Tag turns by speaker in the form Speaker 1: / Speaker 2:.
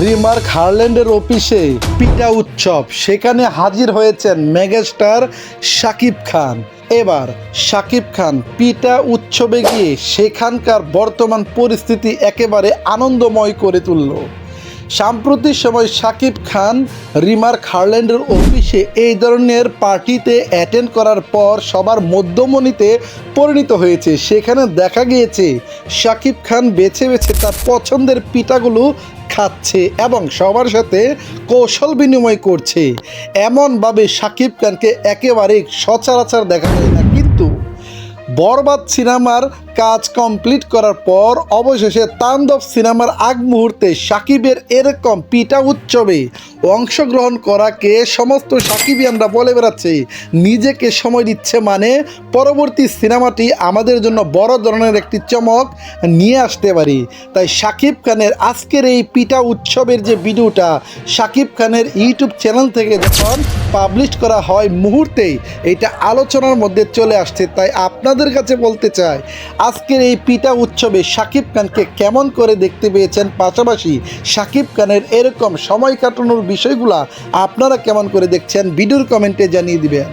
Speaker 1: Remark হারল্যান্ডের অফিসে পিটা উৎসব। সেখানে হাজির হয়েছেন মেগাস্টার শাকিব খান। এবার শাকিব খান পিটা উৎসবে গিয়ে সেখানকার বর্তমান পরিস্থিতি একেবারে আনন্দময় করে তুলল। সাম্প্রতিক সময় শাকিব খান, রিমার হারল্যান্ডের অফিসে এই ধরনের পার্টিতে অ্যাটেন্ড করার পর সবার মধ্যমণিতে পরিণত হয়েছে। সেখানে দেখা গিয়েছে শাকিব খান বেছে বেছে তার পছন্দের পিঠাগুলো খাচ্ছে এবং সবার সাথে কৌশল বিনিময় করছে। এমনভাবে শাকিব খানকে একেবারে সচরাচর দেখা যায় না। কিন্তু বরবাদ সিনেমার কাজ কমপ্লিট করার পর অবশেষে তাণ্ডব সিনেমার আগ মুহূর্তে সাকিবের এরকম পিটা উৎসবে অংশগ্রহণ করাকে সমস্ত সাকিবই আমরা বলে বেড়াচ্ছি। নিজেকে সময় দিচ্ছে মানে পরবর্তী সিনেমাটি আমাদের জন্য বড় ধরনের একটি চমক নিয়ে আসতে পারি। তাই সাকিব খানের আজকের এই পিটা উৎসবের যে ভিডিওটা সাকিব খানের ইউটিউব চ্যানেল থেকে যখন পাবলিশ করা হয় মুহূর্তেই এটা আলোচনার মধ্যে চলে আসছে। তাই আপনাদের কাছে বলতে চাই আজকের এই পিতা উৎসবে শাকিব খানকে কেমন করে দেখতে পেয়েছেন? পাশাপাশি শাকিব খানের এরকম সময় কাটানোর বিষয়গুলা আপনারা কেমন করে দেখছেন? ভিডিওর কমেন্টে জানিয়ে দিবেন।